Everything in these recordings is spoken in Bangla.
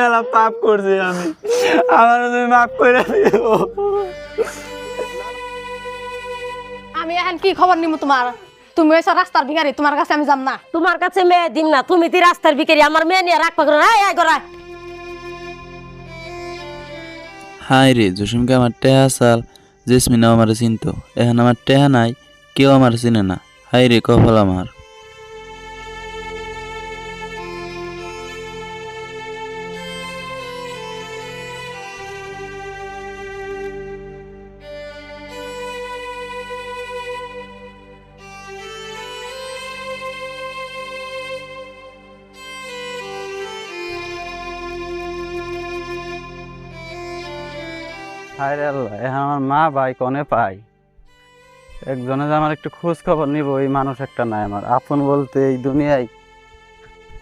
মেলা পাপ করছি আমি। আমার তুমি মাফ করে দিও। আমি এখন কি খবর নিব তোমার? তুমি এসব রাস্তার ভিখারি তোমার কাছে আমি যাম না। তোমার কাছে মেয়ে দিন না তুমি তো রাস্তার বিকেরি আমার মেয়ে নিয়ে রাখবা করে আয় আয় করা হাই রে জসিমকে আমার টেহা সাল জেসমিনাও আমার চিনত। এখন আমার টেহা নাই কেউ আমার চিনে না। হাই রে কপাল আমার। হায় আল্লাহ এখন আমার মা ভাই কনে পাই? একজনে যে আমার একটু খোঁজ খবর নিব এই মানুষ একটা নাই আমার। আপন বলতে এই দুনিয়ায়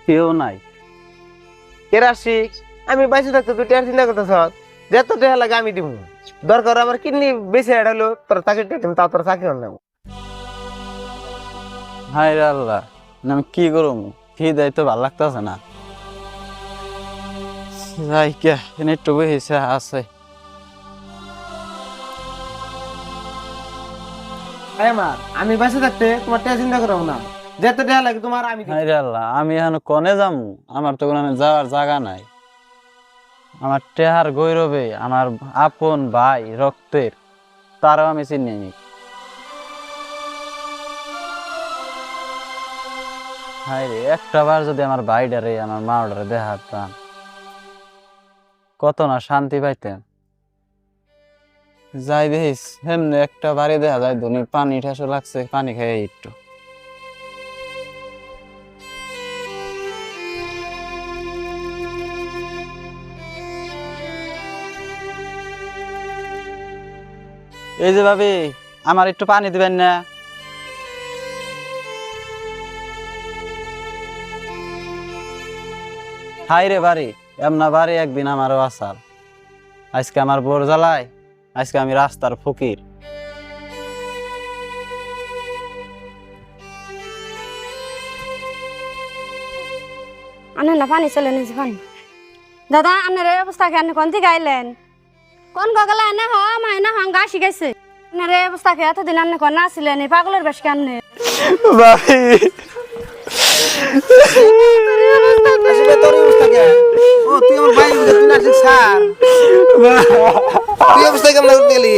কেউ নাই। কেরাসিক আমি বাইসে থাকতে তুই টেয়ার চিন্তা করতেছ যত টেহা লাগে আমি দিব দরকার আমার কিডনি বেশি হলো তোর চাকরি দিতাম তাও তোর চাকরি হল না হায় রে আল্লাহ আমি কি করব? কি দেয় তো ভালো লাগতেছে না। যাই কে এনে একটু বসেছে আছে। আমি বাইসে থাকতে তোমার টেয়া চিন্তা করো না। যত টেহা লাগে তোমার, আমি। হায় রে আল্লাহ, আমি এখন কনে যামু? আমার তো কোনো যাওয়ার জায়গা নাই। আমার টেহার গৌরবে, আমার আপন ভাই রক্তের, তারও আমি চিনি নি। হায় রে, একটা বার যদি আমার ভাইডারে, আমার মাওডারে দেখাতাম কত না শান্তি পাইতেন। যাই দেখিস এমনি একটা বাড়ি দেখা যায় ধনী পানি ঠাসও লাগছে, পানি খাই একটু। এই যে ভাবি, আমার একটু পানি দিবেন না? হাই রে বাড়ি, এমনা বাড়ি একদিন আমারও আসাল আজকে আমার বোর জ্বালায়। আজকে আমি রাস্তার ফকির। আনে না পানি চলে পানি। দাদা আপনার এই অবস্থা কেন? কোন থেকে আইলেন? কোন গগলা এনে হ মাইনা হাঙ্গা শিখাইছে। আপনার এই অবস্থা কে? এতদিন আনে কোন আসছিলেন এই পাগলের বেশ কেন ভাই। আসলে তোর এই অবস্থা কে? ও তুই আমার ভাই তুই নার্সিং স্যার। তুই এই অবস্থা কেমন করতে গেলি।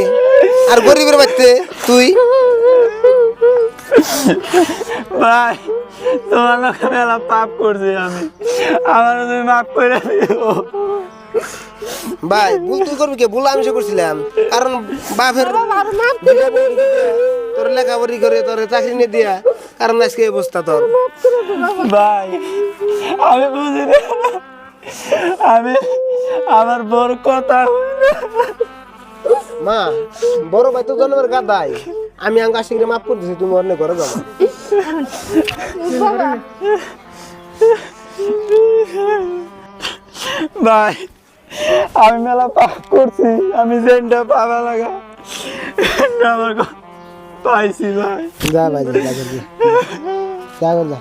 আর গরিবের বাড়িতে তুই? ভাই তোমার লোকে মেলা পাপ করছি আমি। আমার তুমি মাফ করে দিও। ভাই ভুল তুই করবি কে? ভুল আমি সে করছিলাম। কারণ বাপের তোর লেখাপড়ি করে তোর চাকরি নিয়ে দিয়া। কারণ আজকে অবস্থা তোর। ভাই আমি বুঝি আমি আমার বোর কথা মা বড় ভাই তো জন্মের গাদাই আমি আঙ্গ আশিকরে মাফ করে দিছি তুমি অন্য ঘরে যাব ভাই আমি মেলা পাপ করছি আমি যেটা পাবা লাগা। আমার পাইছি ভাই। যা ভাই যা যা যা। যা।